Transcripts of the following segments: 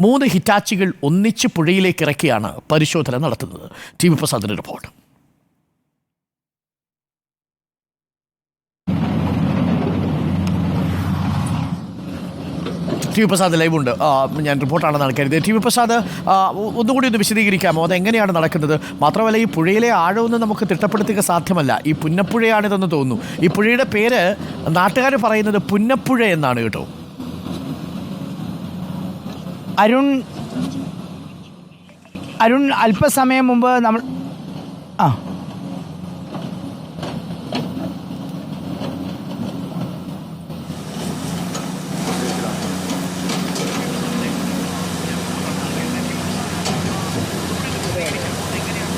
മൂന്ന് ഹിറ്റാച്ചികൾ ഒന്നിച്ച് പുഴയിലേക്ക് ഇറക്കിയാണ് പരിശോധന നടത്തുന്നത്. T V പ്രസാദിന്റെ report. T V Prasad live ഉണ്ട്. ആ, ഞാൻ റിപ്പോർട്ടാണെന്നാണ് കരുതിയത്. ടി വി പ്രസാദ് ഒന്നുകൂടി ഒന്ന് വിശദീകരിക്കാമോ? അതെങ്ങനെയാണ് നടക്കുന്നത്? മാത്രമല്ല ഈ പുഴയിലെ ആഴമൊന്നും നമുക്ക് തിട്ടപ്പെടുത്തുക സാധ്യമല്ല. ഈ പുന്നപ്പുഴയാണിതെന്ന് തോന്നുന്നു. ഈ പുഴയുടെ പേര് നാട്ടുകാർ പറയുന്നത് പുന്നപ്പുഴ എന്നാണ് കേട്ടോ. അരുൺ അരുൺ അല്പസമയം മുമ്പ് നമ്മൾ ആ.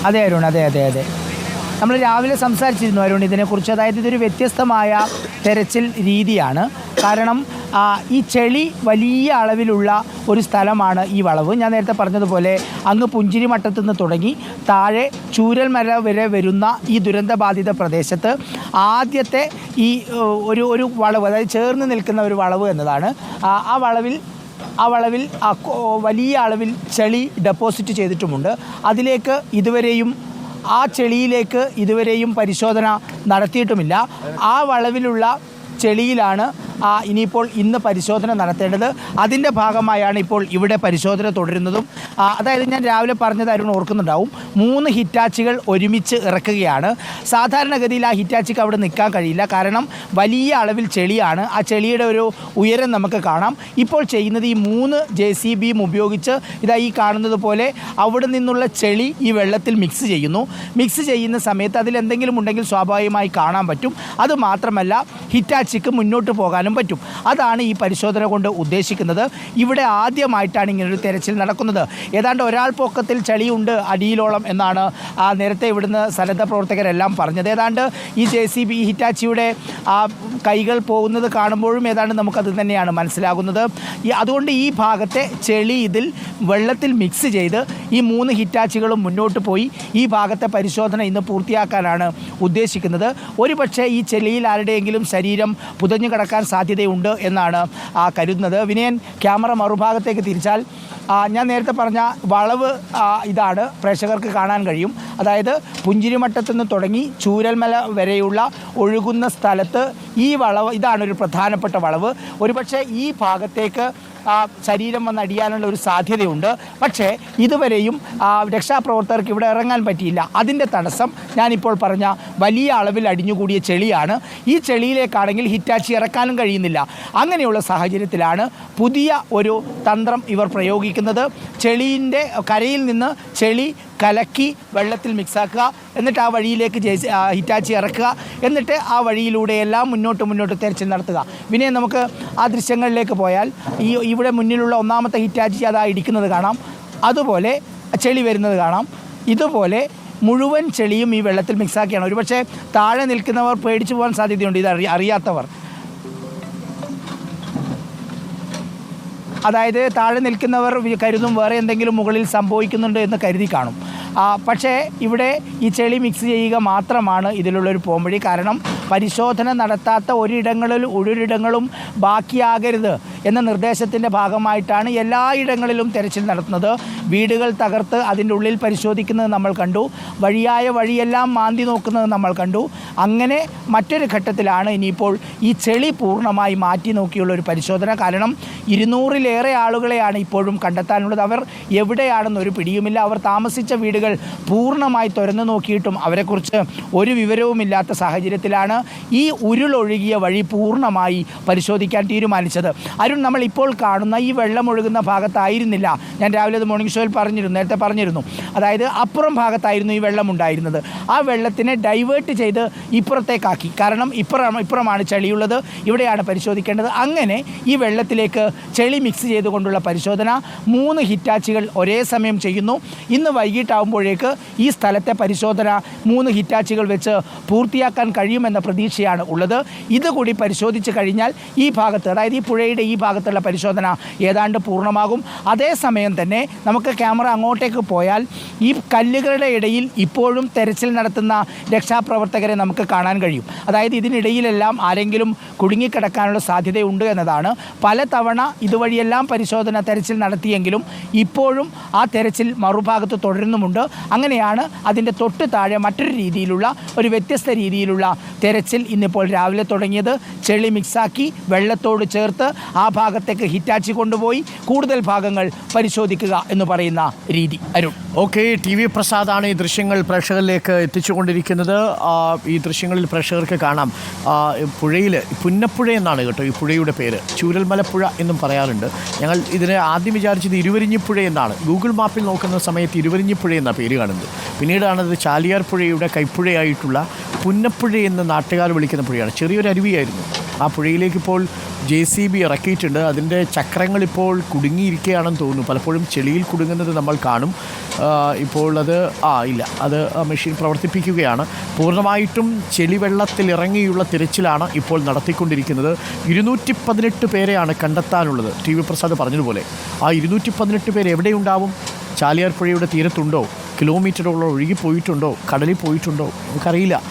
അതെ അരുൺ അതെ അതെ അതെ. നമ്മൾ രാവിലെ സംസാരിച്ചിരുന്നു അരുൺ ഇതിനെക്കുറിച്ച്. അതായത് ഇതൊരു വ്യത്യസ്തമായ തെരച്ചിൽ രീതിയാണ്. കാരണം ഈ ചെളി വലിയ അളവിലുള്ള ഒരു സ്ഥലമാണ് ഈ വളവ്. ഞാൻ നേരത്തെ പറഞ്ഞതുപോലെ അങ്ങ് പുഞ്ചിരിമട്ടത്തു നിന്ന് തുടങ്ങി താഴെ ചൂരൽമല വരെ വരുന്ന ഈ ദുരന്തബാധിത പ്രദേശത്ത് ആദ്യത്തെ ഈ ഒരു ഒരു വളവ് അതായത് ചേർന്ന് നിൽക്കുന്ന ഒരു വളവ് എന്നതാണ്. ആ, വളവിൽ ആ വളവിൽ വലിയ അളവിൽ ചെളി ഡെപ്പോസിറ്റ് ചെയ്തിട്ടുമുണ്ട്. അതിലേക്ക് ഇതുവരെയും ആ ചെളിയിലേക്ക് ഇതുവരെയും പരിശോധന നടത്തിയിട്ടുമില്ല. ആ വളവിലുള്ള ചെളിയിലാണ് ഇനിയിപ്പോൾ ഇന്ന് പരിശോധന നടത്തേണ്ടത് അതിന്റെ ഭാഗമായാണ് ഇപ്പോൾ ഇവിടെ പരിശോധന തുടരുന്നതും. അതായത് ഞാൻ രാവിലെ പറഞ്ഞത് അരുൺ ഓർക്കുന്നുണ്ടാവും. മൂന്ന് ഹിറ്റാച്ചുകൾ ഒരുമിച്ച് ഇറക്കുകയാണ്. സാധാരണഗതിയിൽ ആ ഹിറ്റാച്ചിക്ക് അവിടെ നിൽക്കാൻ കഴിയില്ല. കാരണം വലിയ അളവിൽ ചെളിയാണ്. ആ ചെളിയുടെ ഒരു ഉയരം നമുക്ക് കാണാം. ഇപ്പോൾ ചെയ്യുന്നത് ഈ മൂന്ന് ജെ സി ബിയും ഉപയോഗിച്ച് ഇതാ ഈ കാണുന്നത് പോലെ അവിടെ നിന്നുള്ള ചെളി ഈ വെള്ളത്തിൽ മിക്സ് ചെയ്യുന്നു. മിക്സ് ചെയ്യുന്ന സമയത്ത് അതിൽ എന്തെങ്കിലും ഉണ്ടെങ്കിൽ സ്വാഭാവികമായി കാണാൻ പറ്റും. അത് മാത്രമല്ല ഹിറ്റാച്ചിക്ക് മുന്നോട്ട് പോകാനും പറ്റും. അതാണ് ഈ പരിശോധന കൊണ്ട് ഉദ്ദേശിക്കുന്നത്. ഇവിടെ ആദ്യമായിട്ടാണ് ഇങ്ങനൊരു തെരച്ചിൽ നടക്കുന്നത്. ഏതാണ്ട് ഒരാൾ പൊക്കത്തിൽ ചളിയുണ്ട് അടിയിലോളം എന്നാണ് നേരത്തെ ഇവിടുന്ന് സന്നദ്ധ പ്രവർത്തകരെല്ലാം പറഞ്ഞത്. ഏതാണ്ട് ഈ ജെ സി ബി ഹിറ്റാച്ചിയുടെ കൈകൾ പോകുന്നത് കാണുമ്പോഴും ഏതാണ്ട് നമുക്കത് തന്നെയാണ് മനസ്സിലാകുന്നത്. അതുകൊണ്ട് ഈ ഭാഗത്തെ ചെളി ഇതിൽ വെള്ളത്തിൽ മിക്സ് ചെയ്ത് ഈ മൂന്ന് ഹിറ്റാച്ചികളും മുന്നോട്ട് പോയി ഈ ഭാഗത്തെ പരിശോധന ഇന്ന് പൂർത്തിയാക്കാനാണ് ഉദ്ദേശിക്കുന്നത്. ഒരു പക്ഷേ ഈ ചെളിയിൽ ആരുടെയെങ്കിലും ശരീരം പുതഞ്ഞു കിടക്കാൻ സാധ്യതയുണ്ട് എന്നാണ് കരുതുന്നത്. വിനയൻ ക്യാമറ മറുഭാഗത്തേക്ക് തിരിച്ചാൽ ഞാൻ നേരത്തെ പറഞ്ഞ വളവ് ഇതാണ് പ്രേക്ഷകർക്ക് കാണാൻ കഴിയും. അതായത് പുഞ്ചിരിമട്ടത്തു നിന്ന് തുടങ്ങി ചൂരൽമല വരെയുള്ള ഒഴുകുന്ന സ്ഥലത്ത് ഈ വളവ് ഇതാണ് ഒരു പ്രധാനപ്പെട്ട വളവ്. ഒരുപക്ഷെ ഈ ഭാഗത്തേക്ക് ശരീരം വന്ന് അടിയാനുള്ള ഒരു സാധ്യതയുണ്ട്. പക്ഷേ ഇതുവരെയും രക്ഷാപ്രവർത്തകർക്ക് ഇവിടെ ഇറങ്ങാൻ പറ്റിയില്ല. അതിന്റെ തടസ്സം ഞാനിപ്പോൾ പറഞ്ഞ വലിയ അളവിൽ അടിഞ്ഞുകൂടിയ ചെളിയാണ്. ഈ ചെളിയിലേക്കാണെങ്കിൽ ഹിറ്റാച്ചി ഇറക്കാനും കഴിയുന്നില്ല. അങ്ങനെയുള്ള സാഹചര്യത്തിലാണ് പുതിയ ഒരു തന്ത്രം ഇവർ പ്രയോഗിക്കുന്നത്. ചെളിയിന്റെ കരയിൽ നിന്ന് ചെളി കലക്കി വെള്ളത്തിൽ മിക്സാക്കുക എന്നിട്ട് ആ വഴിയിലേക്ക് ജെ- ഹിറ്റാച്ചി ഇറക്കുക. എന്നിട്ട് ആ വഴിയിലൂടെ എല്ലാം മുന്നോട്ട് മുന്നോട്ട് തെരച്ചിൽ നടത്തുക. പിന്നെ നമുക്ക് ആ ദൃശ്യങ്ങളിലേക്ക് പോയാൽ ഈ ഇവിടെ മുന്നിലുള്ള ഒന്നാമത്തെ ഹിറ്റാച്ചി അതാ ഇടിക്കുന്നത് കാണാം. അതുപോലെ ചെളി വരുന്നത് കാണാം. ഇതുപോലെ മുഴുവൻ ചെളിയും ഈ വെള്ളത്തിൽ മിക്സാക്കിയാണ് ഒരുപക്ഷെ താഴെ നിൽക്കുന്നവർ പേടിച്ചു പോകാൻ സാധ്യതയുണ്ട്. ഇത് അറിയ അറിയാത്തവർ. അതായത് താഴെ നിൽക്കുന്നവർ കരുതും വേറെ എന്തെങ്കിലും മുകളിൽ സംഭവിക്കുന്നുണ്ട് എന്ന് കരുതി കാണും. പക്ഷേ ഇവിടെ ഈ ചെളി മിക്സ് ചെയ്യുക മാത്രമാണ് ഇതിലുള്ളൊരു പോംവഴി. കാരണം പരിശോധന നടത്താത്ത ഒരിടങ്ങളിൽ ഒരിടങ്ങളും ബാക്കിയാകരുത്. എന്ന നിർദ്ദേശത്തിന്റെ ഭാഗമായിട്ടാണ് എല്ലായിടങ്ങളിലും തെരച്ചിൽ നടത്തുന്നത്. വീടുകൾ തകർത്ത് അതിന്റെ ഉള്ളിൽ പരിശോധിക്കുന്നത് നമ്മൾ കണ്ടു. വഴിയായ വഴിയെല്ലാം മാന്തി നോക്കുന്നത് നമ്മൾ കണ്ടു. അങ്ങനെ മറ്റൊരു ഘട്ടത്തിലാണ് ഇനിയിപ്പോൾ ഈ ചെളി പൂർണമായി മാറ്റി നോക്കിയുള്ള ഒരു പരിശോധന. കാരണം ഇരുന്നൂറിലേറെ ആളുകളെയാണ് ഇപ്പോഴും കണ്ടെത്താനുള്ളത്. അവർ എവിടെയാണെന്നൊരു പിടിയുമില്ല. അവർ താമസിച്ച വീടുകൾ പൂർണമായി തുറന്നു നോക്കിയിട്ടും അവരെക്കുറിച്ച് ഒരു വിവരവുമില്ലാത്ത സാഹചര്യത്തിലാണ് ഈ ഉരുളൊഴുകിയ വഴി പൂർണമായി പരിശോധിക്കാൻ തീരുമാനിച്ചത്. അരുൺ നമ്മൾ ഇപ്പോൾ കാണുന്ന ഈ വെള്ളം ഒഴുകുന്ന ഭാഗത്തായിരുന്നില്ല. ഞാൻ രാവിലെ അത് മോർണിംഗ് ഷോയിൽ പറഞ്ഞിരുന്നു നേരത്തെ പറഞ്ഞിരുന്നു. അതായത് അപ്പുറം ഭാഗത്തായിരുന്നു ഈ വെള്ളം ഉണ്ടായിരുന്നത്. ആ വെള്ളത്തിനെ ഡൈവേർട്ട് ചെയ്ത് ഇപ്പുറത്തേക്കാക്കി. കാരണം ഇപ്പുറം ഇപ്പുറമാണ് ചെളിയുള്ളത്. ഇവിടെയാണ് പരിശോധിക്കേണ്ടത്. അങ്ങനെ ഈ വെള്ളത്തിലേക്ക് ചെളി മിക്സ് ചെയ്തുകൊണ്ടുള്ള പരിശോധന മൂന്ന് ഹിറ്റാച്ചികൾ ഒരേ സമയം ചെയ്യുന്നു. ഇന്ന് വൈകിട്ടാവുമ്പോഴേക്ക് ഈ സ്ഥലത്തെ പരിശോധന മൂന്ന് ഹിറ്റാച്ചികൾ വെച്ച് പൂർത്തിയാക്കാൻ കഴിയുമെന്ന പ്രതീക്ഷയാണ് ഉള്ളത്. ഇതുകൂടി പരിശോധിച്ച് കഴിഞ്ഞാൽ ഈ ഭാഗത്ത് അതായത് ഈ പുഴയുടെ ഈ ഭാഗത്തുള്ള പരിശോധന ഏതാണ്ട് പൂർണമാകും. അതേസമയം തന്നെ നമുക്ക് ക്യാമറ അങ്ങോട്ടേക്ക് പോയാൽ ഈ കല്ലുകളുടെ ഇടയിൽ ഇപ്പോഴും തെരച്ചിൽ നടത്തുന്ന രക്ഷാപ്രവർത്തകരെ നമുക്ക് കാണാൻ കഴിയും. അതായത് ഇതിനിടയിലെല്ലാം ആരെങ്കിലും കുടുങ്ങിക്കിടക്കാനുള്ള സാധ്യതയുണ്ട് എന്നതാണ്. പലതവണ ഇതുവഴിയെല്ലാം പരിശോധന തെരച്ചിൽ നടത്തിയെങ്കിലും ഇപ്പോഴും ആ തെരച്ചിൽ മറുഭാഗത്ത് തുടരുന്നുമുണ്ട്. അങ്ങനെയാണ് അതിന്റെ തൊട്ട് താഴെ മറ്റൊരു രീതിയിലുള്ള ഒരു വ്യത്യസ്ത രീതിയിലുള്ള തെരച്ചിൽ ഇന്നിപ്പോൾ രാവിലെ തുടങ്ങിയത്. ചെളി മിക്സാക്കി വെള്ളത്തോട് ചേർത്ത് ആ ഭാഗത്തേക്ക് ഹിറ്റാച്ചി കൊണ്ടുപോയി കൂടുതൽ ഭാഗങ്ങൾ പരിശോധിക്കുക എന്ന് പറയുന്ന രീതി. അരുൺ. ഓക്കെ ടി വി പ്രസാദാണ് ഈ ദൃശ്യങ്ങൾ പ്രേക്ഷകരിലേക്ക് എത്തിച്ചുകൊണ്ടിരിക്കുന്നത്. ഈ ദൃശ്യങ്ങളിൽ പ്രേക്ഷകർക്ക് കാണാം. പുഴയിൽ പുന്നപ്പുഴ എന്നാണ് കേട്ടോ ഈ പുഴയുടെ പേര്. ചൂരൽമലപ്പുഴ എന്നും പറയാറുണ്ട്. ഞങ്ങൾ ഇതിനെ ആദ്യം വിചാരിച്ചത് ഇരുവരിഞ്ഞിപ്പുഴ എന്നാണ്. ഗൂഗിൾ മാപ്പിൽ നോക്കുന്ന സമയത്ത് ഇരുവരിഞ്ഞിപ്പുഴ എന്ന പേര് കാണുന്നത്. പിന്നീടാണത് ചാലിയാർ പുഴയുടെ കൈപ്പുഴയായിട്ടുള്ള പുന്നപ്പുഴ എന്ന് നാട്ടുകാർ വിളിക്കുന്ന പുഴയാണ്. ചെറിയൊരു അരുവിയായിരുന്നു. ആ പുഴയിലേക്ക് ഇപ്പോൾ ജെ സി ബി ഇറക്കിയിട്ടുണ്ട്. അതിന്റെ ചക്രങ്ങൾ ഇപ്പോൾ കുടുങ്ങിയിരിക്കുകയാണെന്ന് തോന്നുന്നു. പലപ്പോഴും ചെളിയിൽ കുടുങ്ങുന്നത് നമ്മൾ കാണും. ഇപ്പോൾ അത് ആ ഇല്ല. അത് മെഷീൻ പ്രവർത്തിപ്പിക്കുകയാണ്. പൂർണമായിട്ടും ചെളി വെള്ളത്തിൽ ഇറങ്ങിയുള്ള തിരച്ചിലാണ് ഇപ്പോൾ നടത്തിക്കൊണ്ടിരിക്കുന്നത്. ഇരുന്നൂറ്റി പതിനെട്ട് പേരെയാണ് കണ്ടെത്താനുള്ളത്. ടി വി പ്രസാദ് പറഞ്ഞതുപോലെ. ആ ഇരുന്നൂറ്റി പതിനെട്ട് പേര് എവിടെയുണ്ടാവും? ചാലിയാർ പുഴയുടെ തീരത്തുണ്ടോ? കിലോമീറ്ററുകളോ ഒഴുകി പോയിട്ടുണ്ടോ കടലിൽ പോയിട്ടുണ്ടോ? നമുക്കറിയില്ല.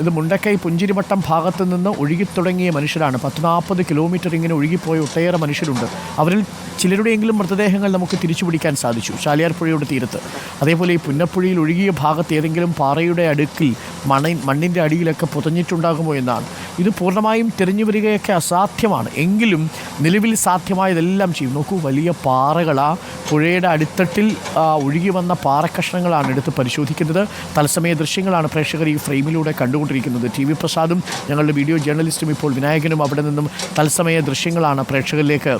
ഇത് മുണ്ടക്കൈ പുഞ്ചിരിമട്ടം ഭാഗത്ത് നിന്ന് ഒഴുകിത്തുടങ്ങിയ മനുഷ്യരാണ്. പത്ത് നാൽപ്പത് കിലോമീറ്റർ ഇങ്ങനെ ഒഴുകിപ്പോയ ഒട്ടേറെ മനുഷ്യരുണ്ട്. അവരിൽ ചിലരുടെയെങ്കിലും മൃതദേഹങ്ങൾ നമുക്ക് തിരിച്ചു പിടിക്കാൻ സാധിച്ചു ചാലിയാർ പുഴയുടെ തീരത്ത്. അതേപോലെ ഈ പുന്നപ്പുഴയിൽ ഒഴുകിയ ഭാഗത്ത് ഏതെങ്കിലും പാറയുടെ അടുക്കിൽ മണ മണ്ണിന്റെ അടിയിലൊക്കെ പുതഞ്ഞിട്ടുണ്ടാകുമോ എന്നാണ്. ഇത് പൂർണമായും തിരഞ്ഞു വരികയൊക്കെ അസാധ്യമാണ്. എങ്കിലും നിലവിൽ സാധ്യമായതെല്ലാം ചെയ്യും. നോക്കൂ വലിയ പാറകളാ പുഴയുടെ അടിത്തട്ടിൽ ഒഴുകി വന്ന പാറക്കഷ്ണങ്ങളാണ് എടുത്ത് പരിശോധിക്കുന്നത്. തത്സമയ ദൃശ്യങ്ങളാണ് പ്രേക്ഷകർ ഈ ഫ്രെയിമിലൂടെ കണ്ടുകൊണ്ടിരിക്കുന്നത്. ടി വി പ്രസാദും ഞങ്ങളുടെ വീഡിയോ ജേർണലിസ്റ്റും ഇപ്പോൾ വിനായകനും അവിടെ നിന്നും തത്സമയ ദൃശ്യങ്ങളാണ് പ്രേക്ഷകരിലേക്ക്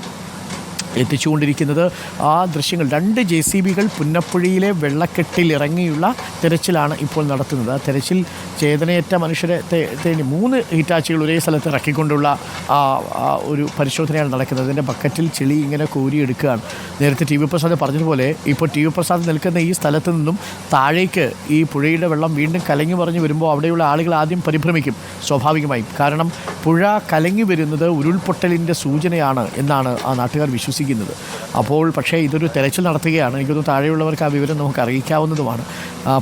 എത്തിച്ചുകൊണ്ടിരിക്കുന്നത്. ആ ദൃശ്യങ്ങൾ രണ്ട് ജെ സി ബികൾ പുന്നപ്പുഴയിലെ വെള്ളക്കെട്ടിൽ ഇറങ്ങിയുള്ള തിരച്ചിലാണ് ഇപ്പോൾ നടത്തുന്നത്. ആ തെരച്ചിൽ ചേതനയേറ്റ മനുഷ്യരെ തേടി മൂന്ന് ഹിറ്റാച്ചികൾ ഒരേ സ്ഥലത്ത് ഇറക്കിക്കൊണ്ടുള്ള ഒരു പരിശോധനയാണ് നടക്കുന്നത്. അതിന്റെ ബക്കറ്റിൽ ചെളി ഇങ്ങനെ കോരിയെടുക്കുകയാണ്. നേരത്തെ ടി വി പ്രസാദ് പറഞ്ഞതുപോലെ ഇപ്പോൾ ടി വി പ്രസാദ് നിൽക്കുന്ന ഈ സ്ഥലത്ത് നിന്നും താഴേക്ക് ഈ പുഴയുടെ വെള്ളം വീണ്ടും കലങ്ങി മറിഞ്ഞ് വരുമ്പോൾ അവിടെയുള്ള ആളുകൾ ആദ്യം പരിഭ്രമിക്കും സ്വാഭാവികമായും. കാരണം പുഴ കലങ്ങി വരുന്നത് ഉരുൾപൊട്ടലിന്റെ സൂചനയാണ് എന്നാണ് ആ നാട്ടുകാർ വിശ്വസിക്കുന്നത്. അപ്പോൾ പക്ഷേ ഇതൊരു തെരച്ചിൽ നടത്തുകയാണ്. എനിക്കൊന്ന് താഴെയുള്ളവർക്ക് ആ വിവരം നമുക്ക് അറിയിക്കാവുന്നതുമാണ്.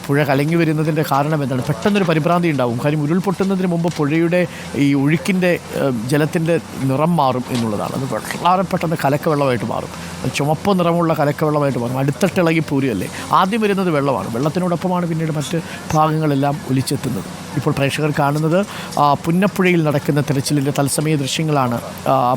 പുഴ കലങ്ങി വരുന്നതിന്റെ കാരണം എന്താണ്? പെട്ടെന്നൊരു പരിഭ്രാന്തി ഉണ്ടാവും. കാര്യം ഉരുൾപൊട്ടുന്നതിന് മുമ്പ് പുഴയുടെ ഈ ഒഴുക്കിന്റെ ജലത്തിന്റെ നിറം മാറും എന്നുള്ളതാണ്. അത് വളരെ പെട്ടെന്ന് കലക്കവെള്ളമായിട്ട് മാറും. ചുമപ്പ് നിറമുള്ള കലക്കവെള്ളമായിട്ട് മാറും. അടുത്തിട്ടിളകി പൂരിയല്ലേ ആദ്യം വരുന്നത് വെള്ളമാണ്. വെള്ളത്തിനോടൊപ്പമാണ് പിന്നീട് മറ്റ് ഭാഗങ്ങളെല്ലാം ഒലിച്ചെത്തുന്നത്. ഇപ്പോൾ പ്രേക്ഷകർ കാണുന്നത്. പുന്നപ്പുഴയിൽ നടക്കുന്ന തെരച്ചിലിന്റെ തത്സമയ ദൃശ്യങ്ങളാണ്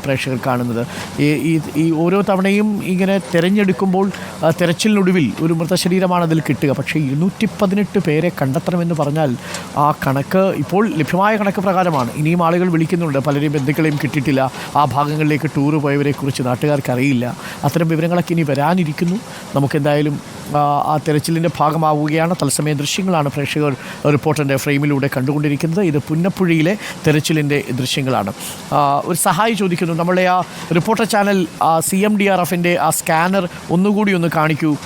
പ്രേക്ഷകർ കാണുന്നത്. ഈ ഈ- ഓരോ തവണയും ഇങ്ങനെ തിരഞ്ഞെടുക്കുമ്പോൾ തെരച്ചിലിനൊടുവിൽ ഒരു മൃതശരീരമാണ് അതിൽ കിട്ടുക. പക്ഷേ ഇരുന്നൂറ്റി പതിനെട്ട് പേരെ കണ്ടെത്തണമെന്ന് പറഞ്ഞാൽ ആ കണക്ക് ഇപ്പോൾ ലഭ്യമായ കണക്ക് പ്രകാരമാണ്. ഇനിയും ആളുകൾ വിളിക്കുന്നുണ്ട്. പലരെയും ബന്ധുക്കളെയും കിട്ടിയിട്ടില്ല. ആ ഭാഗങ്ങളിലേക്ക് ടൂറ് പോയവരെക്കുറിച്ച് നാട്ടുകാർക്ക് അറിയില്ല അത്തരം വിവരങ്ങളൊക്കെ ഇനി വരാനിരിക്കുന്നു. നമുക്കെന്തായാലും ആ, തെരച്ചിലിന്റെ ഭാഗമാവുകയാണ്. തത്സമയ ദൃശ്യങ്ങളാണ് പ്രേക്ഷകർ റിപ്പോർട്ടറിന്റെ ഫ്രെയിമിലൂടെ കണ്ടുകൊണ്ടിരിക്കുന്നത്. ഇത് പുന്നപ്പുഴയിലെ തെരച്ചിലിന്റെ ദൃശ്യങ്ങളാണ്. ഒരു സഹായി ചോദിക്കുന്നു. നമ്മളെ ആ reporter channel C M D R എഫിന്റെ ആ സ്കാനർ ഒന്നുകൂടി ഒന്ന് കാണിക്കൂ.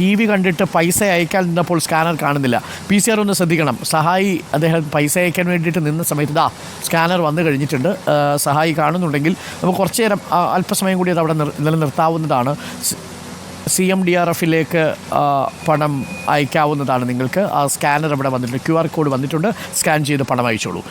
ടി വി കണ്ടിട്ട് പൈസ അയക്കാൻ നിന്നപ്പോൾ സ്കാനർ കാണുന്നില്ല. പി സി ആർ ഒന്ന് ശ്രദ്ധിക്കണം. സഹായി അദ്ദേഹം പൈസ അയക്കാൻ വേണ്ടിയിട്ട് നിന്ന സമയത്ത് ദാ സ്കാനർ വന്നു കഴിഞ്ഞിട്ടുണ്ട്. സഹായി കാണുന്നുണ്ടെങ്കിൽ നമുക്ക് കുറച്ചു നേരം അല്പസമയം കൂടി അത് അവിടെ നിർ- നിലനിർത്താവുന്നതാണ്. സി എം ഡി ആർ എഫിലേക്ക് പണം അയക്കാവുന്നതാണ് നിങ്ങൾക്ക്. ആ സ്കാനർ ഇവിടെ വന്നിട്ടുണ്ട്. ക്യു ആർ കോഡ് വന്നിട്ടുണ്ട്. സ്കാൻ ചെയ്ത് പണം അയച്ചോളൂ.